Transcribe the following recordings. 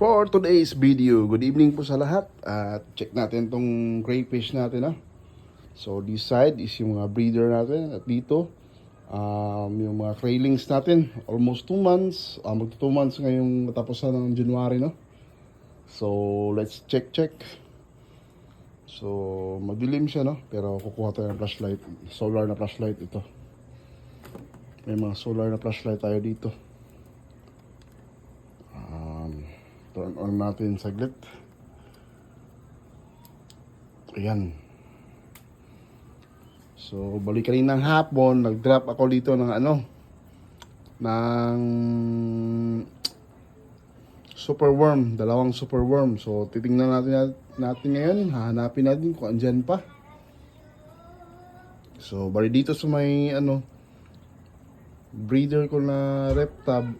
For today's video, good evening po sa lahat at check natin tong crayfish natin ha. So this side is yung mga breeder natin at dito um, yung mga craylings natin almost 2 months, uh, magto 2 months ngayong katapusan ng January no. So let's check check. So madilim siya no pero kukuha tayo ng flashlight, solar na flashlight ito. May mga solar na flashlight tayo dito. Um, turn on natin saglit. Ayan. So, balik kanina ng hapon, nag-drop ako dito ng ano, ng superworm, dalawang superworm. So, titingnan natin natin ngayon, hahanapin natin kung andyan pa. So, bali dito sa may ano, breeder ko na reptab,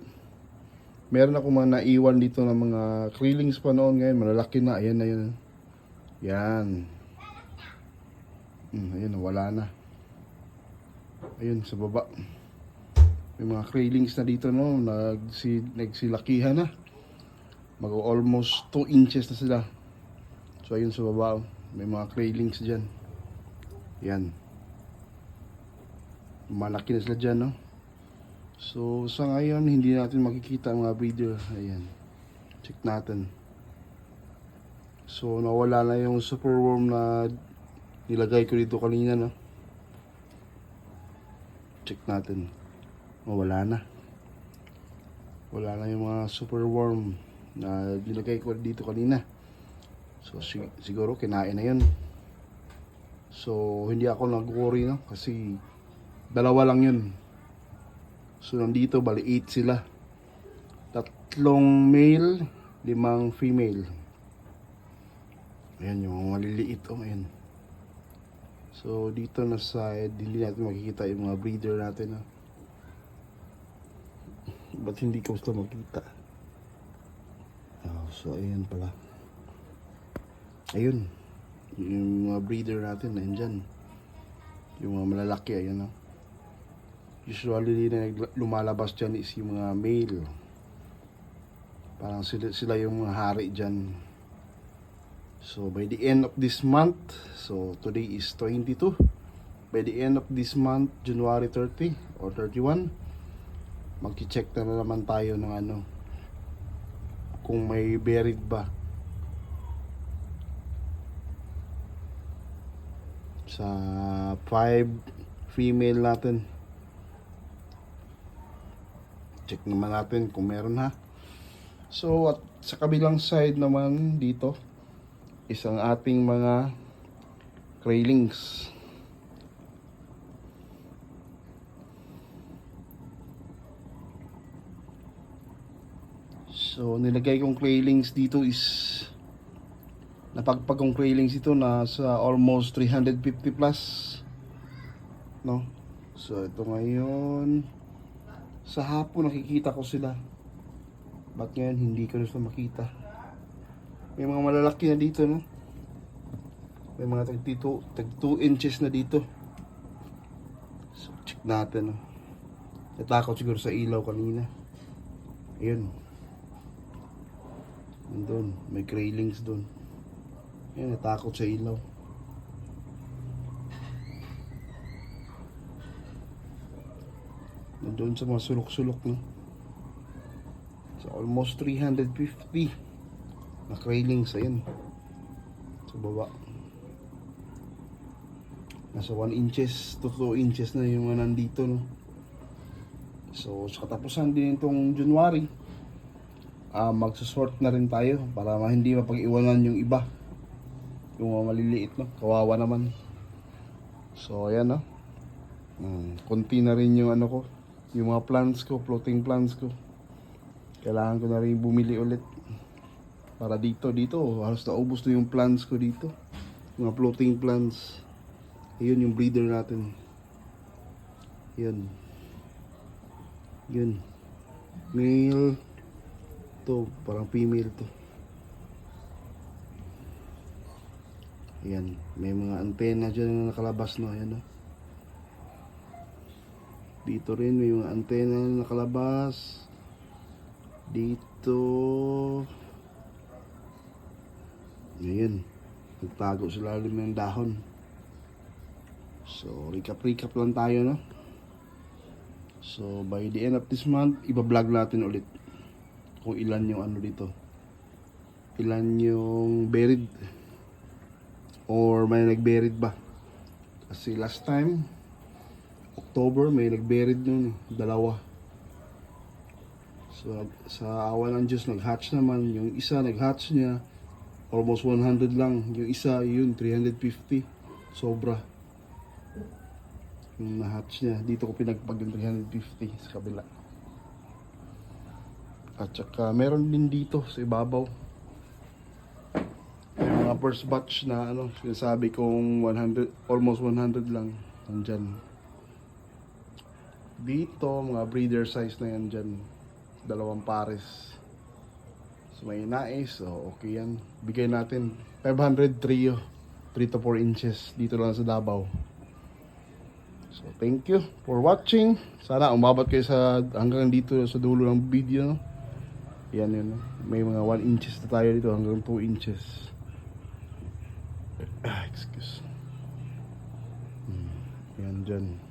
meron ako mga naiwan dito ng mga krillings pa noon ngayon, malalaki na, ayan na yun. Yan. Hmm, ayun, wala na. Ayun, sa baba. May mga krillings na dito, no, nagsi, nagsilakihan na. Mag almost 2 inches na sila. So, ayun sa baba, oh. may mga krillings dyan. Yan. Malaki na sila dyan, no. So, sa ngayon, hindi natin makikita ang mga breeder. Ayan. Check natin. So, nawala na yung superworm na nilagay ko dito kanina, no? Check natin. Mawala na. Wala na yung mga superworm na nilagay ko dito kanina. So, sig- siguro kinain na yun. So, hindi ako nag-worry, no? Kasi, dalawa lang yun. So, nandito, bali 8 sila. Tatlong male, limang female. Ayan, yung maliliit. Oh, ayan. So, dito na side, hindi natin makikita yung mga breeder natin. Ah. Ba't hindi ko gusto makita? Oh, so, ayan pala. Ayun. Yung mga breeder natin, nandyan. Yung mga malalaki, ayan ah. Usually na lumalabas dyan is yung mga male. Parang sila, sila yung mga hari dyan. So by the end of this month, so today is 22. By the end of this month, January 30 or 31, magki-check na naman tayo ng ano kung may buried ba sa 5 female natin check naman natin kung meron ha. So, at sa kabilang side naman dito, isang ating mga craylings. So, nilagay kong craylings dito is napagpag kong craylings ito na sa almost 350 plus. No? So, ito ngayon sa hapon nakikita ko sila. Ba't ngayon hindi ko na sila makita? May mga malalaki na dito, no? May mga tag 2 tag 2 inches na dito. So, check natin, no? Natakot siguro sa ilaw kanina. Ayun. Nandun, may craylings doon. Ayun, natakot sa ilaw. Nandun sa mga sulok-sulok, no? So, almost 350 na craylings, ayun. Sa baba. Nasa 1 inches to 2 inches na yung mga nandito, no? So, sa katapusan din itong January, ah magsasort na rin tayo para hindi mapag-iwanan yung iba. Yung mga maliliit, no? Kawawa naman. So, ayan, no? Hmm, konti na rin yung ano ko, yung mga plants ko, floating plants ko. Kailangan ko na rin bumili ulit. Para dito, dito, halos naubos na yung plants ko dito. Mga floating plants. Ayun yung breeder natin. Yun. Yun. Male. To, parang female to. Ayan. May mga antena dyan na nakalabas no. Ayan no. Dito rin may mga antena na nakalabas. Dito. Ngayon, nagtago sa lalim ng dahon. So, recap-recap lang tayo, no? So, by the end of this month, iba-vlog natin ulit kung ilan yung ano dito. Ilan yung buried or may nag-buried ba. Kasi last time, October, may nag-buried nun, eh, dalawa. So, sa awa ng Diyos, nag-hatch naman. Yung isa, nag-hatch niya, almost 100 lang. Yung isa, yun, 350. Sobra. Yung na-hatch niya. Dito ko pinagpag yung 350 sa kabila. At saka, meron din dito sa ibabaw. May mga first batch na ano, sinasabi kong 100, almost 100 lang. Nandyan. Dito, mga breeder size na yan dyan. Dalawang pares. So may nais, so okay yan. Bigay natin 500 trio. 3 to 4 inches dito lang sa Davao. So thank you for watching. Sana umabot kayo sa hanggang dito sa dulo ng video. Yan yun. May mga 1 inches na tayo dito hanggang 2 inches. Ah, excuse. Hmm, yan dyan.